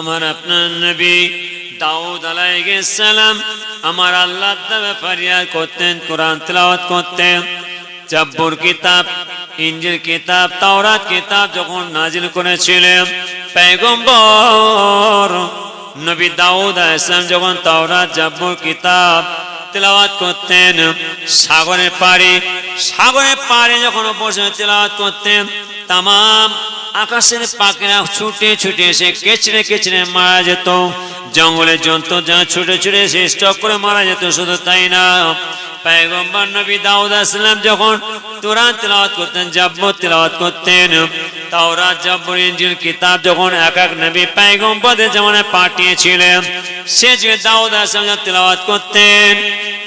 আমার আপনার নবী দাউদ আলাইহিসসালাম আমার আল্লাহ ফারিয়াদ করতেন, কোরআন তেলাওয়াত করতেন। জাব্বুর কিতাব, ইঞ্জিল কিতাব, তাওরাত কিতাব যখন নাজিল করেছিলেন পেগম্বর নবী দাউদ আলাইহিসসালাম যখন তাওরাত, জাব্বুর কিতাব তেলাওয়াত করতেন, সাগরের পাড়ে সাগরের পাড়ে যখন বসে তেলাওয়াত করতেন, তামাম আকাশের পাখিরা ছুটে ছুটে এসে কেচড়ে কেচড়ে মারা যেত। জঙ্গলের জন্তু যা ছুটে ছুটে এসে স্টক করে মারা যেত, শুধু তাই না। পায়গম্বর নবী দাউদ আসলাম যখন কোরআন তেলাওয়াত করতেন, জাব্বর তেলাওয়াত করতেন, তাওরাত, জাব্বর, ইনজিল, কিতাব যখন এক এক নবী পায়গম্বরদের যেমন পাঠিয়েছিলেন, সে যে দাউদ আসলাম তেলাওয়াত করতেন,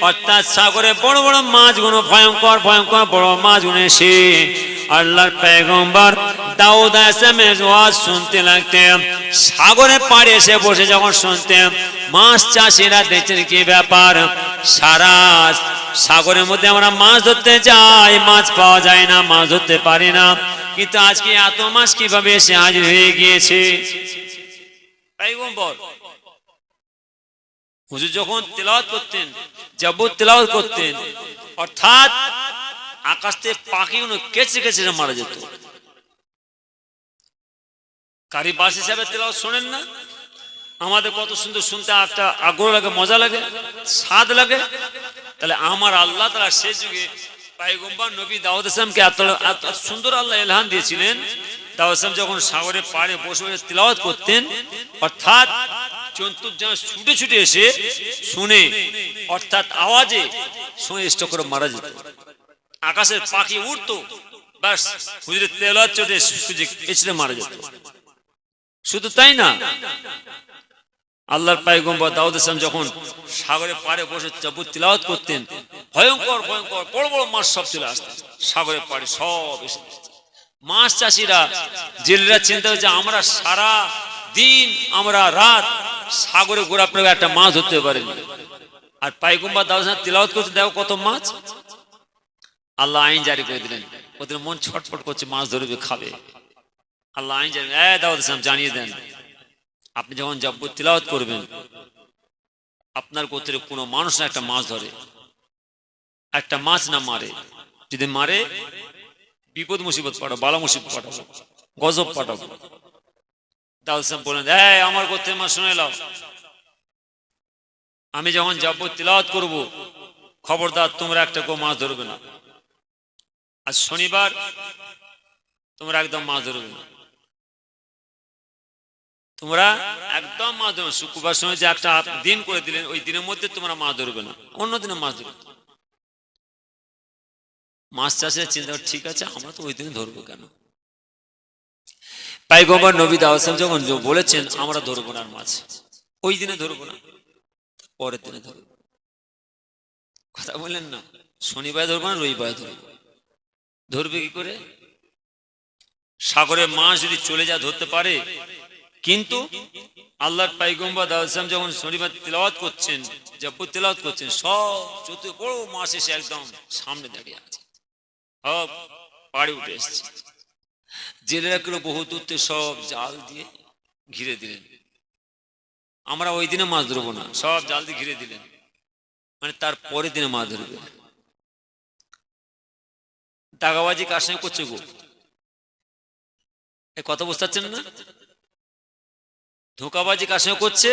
অর্থাৎ সাগরে বড় বড় মাছগুলো, ভয়ঙ্কর ভয়ঙ্কর বড় মাছগুলো এসে আল্লাহর পেগম্বর দাউদ আসলামের ওয়াজ শুনতে লাগতেন। সাগরে পাড়ে এসে বসে যখন শুনতেন, মাছ চাষিরা দেখছেন কি ব্যাপার? সারা সাগরের মধ্যে আমরা মাছ ধরতে যাই, মাছ পাওয়া যায় না, মাছ ধরতে পারি না। কিন্তু আজকে এত মাছ কীভাবে এসে হাজির হয়ে গিয়েছে? হুজুর যখন তেলাওয়াত করতেন জব্বর তেলাওয়াত করতেন, অর্থাৎ আকাশ থেকে পাখিগুলো কেচে কেচে মারা যেত। কারি বাস হিসাবে তেলাওয়াত শোনেন না। আমাদের কত সুন্দর শুনতে একটা আগ্রহ লাগে, মজা লাগে, স্বাদ লাগে। তাহলে আমার আল্লাহ তারা সে যুগে পাইগম্বর নবী দাউদ ইসলামকে এত সুন্দর আল্লাহ এলহান দিয়েছিলেন। দাউদ ইসলাম যখন সাগরের পাড়ে বসে বসে তিলাওয়াত করতেন, অর্থাৎ জন্তুর ছুটে ছুটে এসে শুনে, অর্থাৎ আওয়াজে শুনে স্টক করে মারা যেত। আকাশের পাখি উঠতো ব্যাস, হুজুরের তেলাওয়াত চোটে সুযোগ এসে মারা যেত। শুধু তাই না, আল্লাহর পায়গম্বর দাউদ ইসলাম যখন সাগরের পাড়ে বসে চাবুত তিলাওয়াত করতেন, ভয়ঙ্কর ভয়ঙ্কর, বড় বড় মাছ সব চলে আসতেন সাগরের পাড়ে সব এসে মাছ চাষিরা, জেলেরা চিন্তা হচ্ছে আমরা সারা দিন, আমরা রাত সাগরে ঘোরাফেরা একটা মাছ ধরতে পারিনি। আর পাইগম্বা দাউদ ইসলাম তিলাওয়াত করতে, দেখো কত মাছ। আল্লাহ আইন জারি করে দিলেন। ওদের মন ছটফট করছে, মাছ ধরবে খাবে। আল্লাহ আইন জারি এ দাউদ ইসলাম জানিয়ে দেন। আপনি যখন জব্বর তিলাওয়াত করবেন। আপনার গোত্রের কোনো মানুষ না একটা মাছ ধরে। একটা মাছ না মারে। যদি মারে, বিপদ মুসিবত পাঠাবো, বালা মুসিবত পাঠাবো, গজব পাঠাবো। দাউদ ইসলাম বলেন এই, আমার গোত্রের মাছ শুনে লাও আমি যখন জব্বর তিলাওয়াত করব। খবরদার, তোমরা একটা কেউ মাছ ধরবে না। আজ শনিবার তোমরা একদম মাছ ধরবে না তোমরা একদম মাছ ধরবে শুক্রবার সময় যে একটা দিন করে দিলেন, ওই দিনের মধ্যে তোমরা মাছ ধরবে না, অন্য দিনে মাছ ধরবে মাছ চাষের চিন্তা ঠিক আছে, আমরা তো ওই দিনে ধরবো কেন? পাইগম্বর নবী দাওয়াসাম যখন বলেছেন, আমরা ধরবো না আর মাছ, ওই দিনে ধরবো না, পরের দিনে ধরবো। কথা বললেন না, শনিবার ধরবো না, রবিবার ধরবো। ধরবে কি করে? সাগরে মাছ যদি চলে যা ধরতে পারে, কিন্তু আল্লাহর পাইগম্বা দাউসাম যখন শনিবার তেলাওয়াত করছেন, জব্বর তেলাওয়াত করছেন, সব চতুর্থ বড় মাছ এসে একদম সামনে দাঁড়িয়ে আছে। সব পাড়ে উঠে এসছে। জেলেরা গুলো বহু দূরতে সব জাল দিয়ে ঘিরে দিলেন। আমরা ওই দিনে মাছ ধরবো না, সব জাল দিয়ে ঘিরে দিলেন। মানে তার পরের দিনে মাছ ধরবে দাগাবাজি কার সঙ্গে করছে গো? এ কথা বুঝতে না? ধোকাবাজি কার সঙ্গে করছে?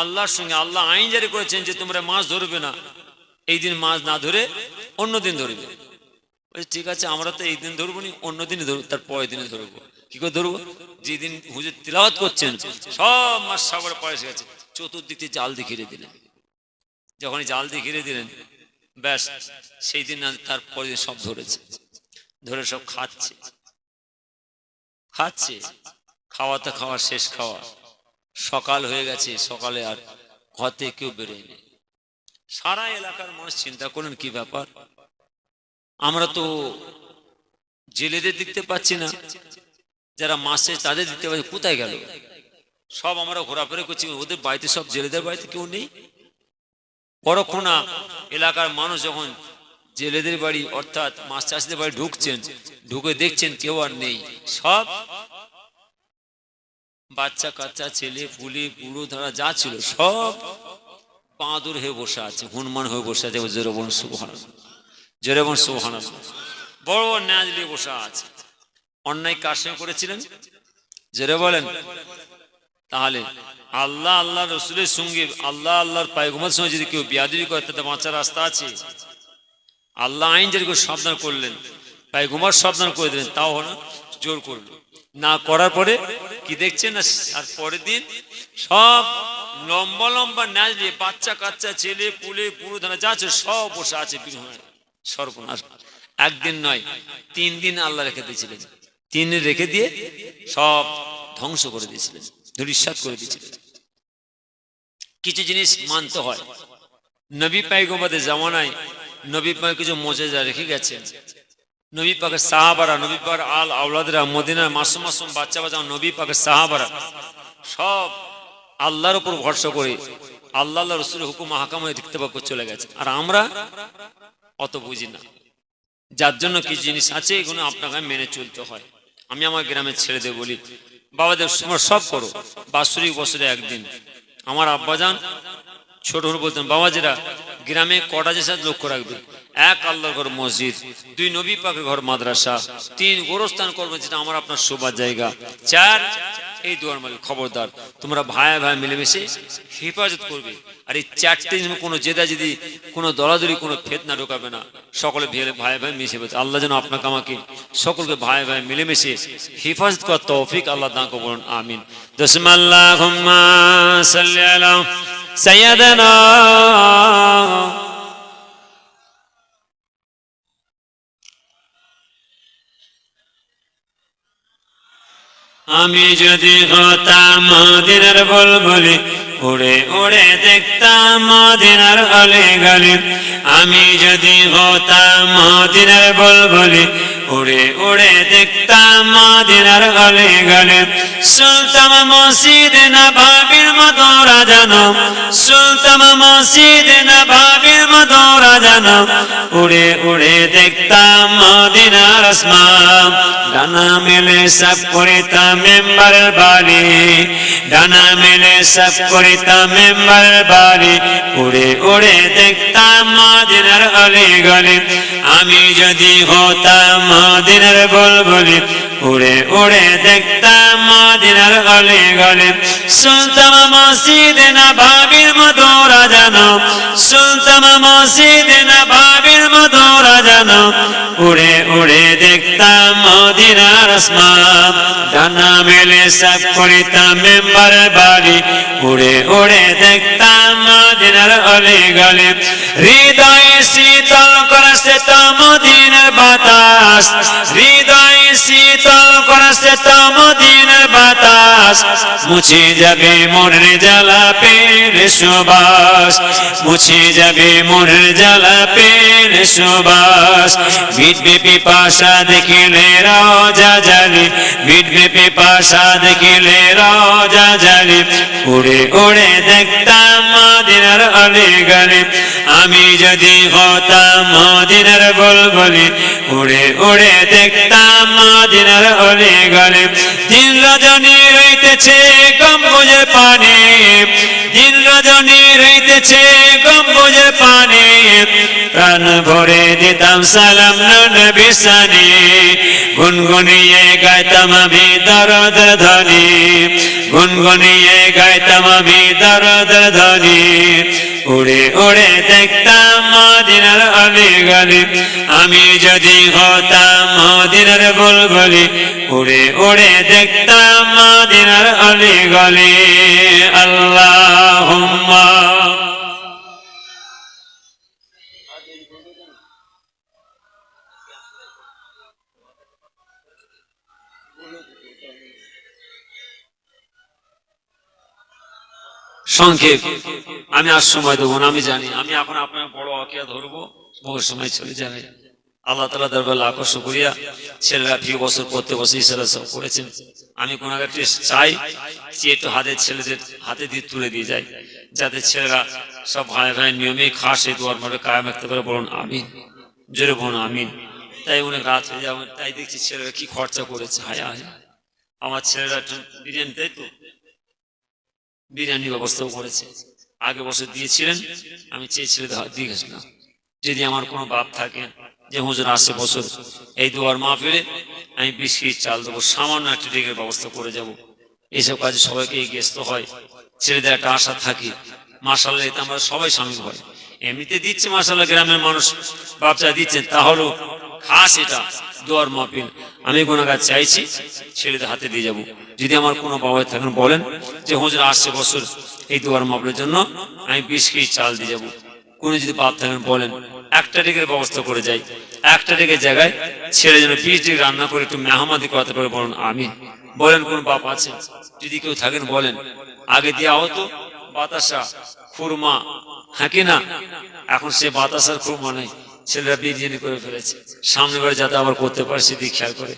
আল্লাহর সঙ্গে। আল্লাহ আইন জারি করেছেন যে তোমরা মাছ ধরবে না। এই দিন মাছ না ধরে অন্য দিন ধরবে। ঠিক আছে, আমরা তো এই দিন ধরবো নি, অন্য দিনে ধরবো, তার পরের দিনে ধরবো। কি করে ধরবো? যেদিন হুজুর তিলাওয়াত করছেন, সব মাছ সাগরে পয়সা গেছে। চতুর্দিক জাল দিয়ে ঘিরে দিলেন। যখন জাল দিয়ে ঘিরে দিলেন ব্যাস সেই দিন তার দিন সব ধরেছে। ধরে সব খাচ্ছে। খাচ্ছে। খাওয়া খাওয়াতে খাওয়া, শেষ খাওয়া। সকাল হয়ে গেছে, সকালে আর ঘর থেকে কেউ বেরোয়নি। সারা এলাকার মানুষ চিন্তা করেন কি ব্যাপার। আমরা তো জেলেদের দেখতে পাচ্ছি না। যারা মাসে তাদের দেখতে পাচ্ছি। কোথায় গেল? সব আমরা ঘোরাফেরা করছি। ওদের বাড়িতে সব জেলেদের বাড়িতে কেউ নেই? পরক্ষণা এলাকার মানুষ যখন জেলেদের বাড়ি অর্থাৎ মাছ চাষিদের বাড়ি ঢুকছেন, ঢুকে দেখছেন কেউ আর নেই। সব বাচ্চা, কাচ্চা, ছেলে পুলি বুড়ো ধরা যা ছিল সব পাঁদুর হয়ে বসে আছে, হনুমান হয়ে বসে আছে। জোরে বোন সুবহান জোরে বোন বড় বড় ন্যাজ নিয়ে বসে আছে। অন্যায় কার সঙ্গে করেছিলেন? জোরে বলেন। তাহলে আল্লাহ আল্লাহ রসুলের সঙ্গে, আল্লাহ আল্লাহর পায়গুমার সঙ্গে যদি কেউ বিয়াদবি করে, তাতে বাঁচার রাস্তা আছে? আল্লাহ আইন যদি কেউ সাবধান করলেন পায়গুমার সাবধান করে দিলেন, তাও হলো জোর করল না করার পরে কি দেখছেন না? আর পরের দিন সব লম্বা লম্বা ন্যাজ দিয়ে বাচ্চা কাচ্চা, ছেলে পুলে পুরো ধানা যা আছে সব বসে আছে সর্বনাশ। একদিন নয়, তিন দিন আল্লাহ রেখে দিয়েছিলেন। তিন রেখে দিয়ে সব ধ্বংস করে দিয়েছিলেন। ধূলিসাৎ করে দিয়েছিলেন কিছু জিনিস মানতে হয়। নবী পাইগম্বাদের জামানায় নবী পাই কিছু মজেজা রেখে গেছেন। নবী পাকের সাহাবারা, নবী পাকের আল আওলাদরা মদিনার মাসুম মাসুম বাচ্চা বাচ্চা নবী পাকের সাহাবারা সব আল্লাহর উপর ভরসা করে আল্লাহ আল্লাহ হুকুম হাকাম দেখতে পাক চলে গেছে। আর আমরা অত বুঝি না। যার জন্য কি জিনিস আছে, এগুলো আপনাকে মেনে চলতে হয়। আমি আমার গ্রামের ছেলেদের বলি বাবাদের তোমরা সব করো। বাৎসরিক বছরে একদিন। আমার আব্বাজান ছোট হলে বলতেন, বাবাজিরা, গ্রামে কটা যেসব লক্ষ্য রাখবে? এক আল্লাহর ঘর মসজিদ, দুই নবী পাকের ঘর মাদ্রাসা, তিন গোরস্থান কর্ম যেটা আমার আপনার শোবার জায়গা। চার এই দুয়ার মালিক, খবরদার। তোমরা ভাই ভাই মিলেমিশে হেফাজত করবে। আর এই চারটে কোনো জেদা যদি কোনো দলাদলি, কোনো ফেতনা ঢোকাবে না। সকলে ভাই ভাই মিশে বলছে আল্লাহ যেন আপনাকে, আমাকে সকলকে ভাই ভাই মিলেমিশে হেফাজত করার তৌফিক আল্লাহ দাঁকে বলুন আমিন। দশমাল্লাহ সাল্লি আলা আমি যদি হতাম মদিনার বলবলি, উড়ে উড়ে দেখতাম মদিনার গলে গলে। আমি যদি হতাম মদিনার বলবলি, উড়ে উড়ে দেখতাম মদিনার গলে গলে। সুলতাম মসজিদ না ভাবির মদরা জানো সুলতাম মসজিদ না ভাবির জানো উড়ে উড়ে দেখতাম মদিনার আসমান ডানা মেলে সব করিতাম মেম্বার বাড়ি। ডানা মেলে সব করিতাম মেম্বার বাড়ি। উড়ে উড়ে দেখতাম মদিনার গলে গলে। আমি যদি হতাম মদিনার বলবলি উড়ে উড়ে দেখতাম মদিনার গলে গলে। শুনতাম মসজিদ না ভাবির মধুরা জানো। শুনতাম মসজিদ না ভাবির মধুরা জানো। উড়ে উড়ে দেখতাম মদিনার আসমান। ডানা মেলে সব করিতাম মেম্বার বাড়ি। উড়ে উড়ে দেখতাম মদিনার অলে গলে। হৃদয়ে শীতল করছে তো মদিনার বাতাস। হৃদয়ে শীতল করছে তো মদিনার বাতাস মুছে যাবে মনের জ্বালা পেলে সুবাস। মুছে যাবে মনের জ্বালা পেলে সুবাস। মিটবে পিপাসা দেখিলে রাজা জালি মিটবে পিপাসা দেখিলে রাজা জালি উড়ে উড়ে দেখতাম মদিনার অলি গলি আমি যদি হতাম মদিনার বলবলি। উড়ে উড়ে দেখতাম মদিনার অলি গলি দিন রজনী রইতেছে গম্বুজের পানি। দিন রজনী রইতেছে গম্বুজের পানি। প্রাণ ভরে দিতাম সালাম নবী সানি। গুনগুনিয়ে গাইতাম আমি দরদ ধ্বনি। গুনগুনিয়ে গাইতাম আমি দরদ ধ্বনি। উড়ে উড়ে দেখতাম মদিনার অলি গলি। আমি যদি হতাম মদিনার বুলবুলি, উড়ে উড়ে দেখতাম মদিনার অলি গলি। আল্লাহ সংক্ষেপ। আমি আর সময় দেবো না, আমি জানি। আমি এখন আপনার বড় অকিয়া ধরবো, বহু সময় চলে যাবে। আল্লাহ তালা দরবার লাখো শুক্রিয়া। ছেলেরা ফি বছর প্রত্যেক বছর ইসরা সব করেছেন। আমি কোনো একটা চাই যে একটু হাতের ছেলেদের হাতে দিয়ে তুলে দিয়ে যাই, যাতে ছেলেরা সব ভাই ভাই নিয়মে খাস এই দোয়ার মধ্যে কায়াম রাখতে পারে। বলুন, আমিন। জোরে বলুন, আমিন। তাই অনেক রাত হয়ে যাবে, তাই দেখছি ছেলেরা কি খরচা করেছে। হায় হায়। আমার ছেলেরা বিরিয়ানি, তাই তো? বিরিয়ানি ব্যবস্থাও করেছে। আগে বছর দিয়েছিলেন, আমি চেয়েছিলাম দিয়ে গেছিলাম যদি আমার কোনো বাপ থাকে যে হুজুর আসছে বছর এই দুয়ার মা ফিরে আমি বিস্কিট, চাল দেবো, সামান্য একটা ডেকের ব্যবস্থা করে যাব। এইসব কাজে সবাইকে এগিয়ে আসতে হয়। ছেলেদের একটা আশা থাকি। মাসাল্লাহ এতে আমরা সবাই সামিল হয়। এমনিতে দিচ্ছে মাসাল্লাহ গ্রামের মানুষ বাচ্চা দিচ্ছেন, তাহলেও খাস এটা। দোয়ার মাহফিল। আমি গুণাগার চাইছি ছেলেদের হাতে দিয়ে যাব। যদি আমার কোনো বাবা থাকেন, বলেন যে, হুজুর, আসছে বছর এই দোয়ার মাহফিলের জন্য আমি বিশ কেজি চাল দিয়ে যাব। কোনো যদি বাপ থাকেন, বলেন, একটা ডেকের ব্যবস্থা করে যাই। একটা ডেকের জায়গায় ছেলে যেন বিশ ডেকে রান্না করে একটু মেহমাদি করাতে পারে বলুন আমি বলেন, কোন বাপ আছে? যদি কেউ থাকেন, বলেন, আগে দেওয়া হতো বাতাসা, খুরমা হ্যাঁ কি না? এখন সে বাতাসার খুরমা নেই। ছেলেরা বিরিয়ানি করে ফেলেছে সামনে বারে যাতে আবার করতে পারছি সেদিকে খেয়াল করে।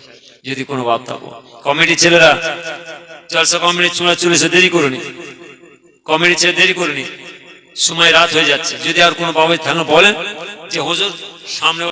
যদি কোনো বাপ থাকো কমেডি ছেলেরা জলসা কমিটি চুনা চলেছে দেরি করুনি। কমেডি ছেলে দেরি করুনি। সময় রাত হয়ে যাচ্ছে। যদি আর কোনো বাবা থাকলে বলেন যে, হজুর, সামনে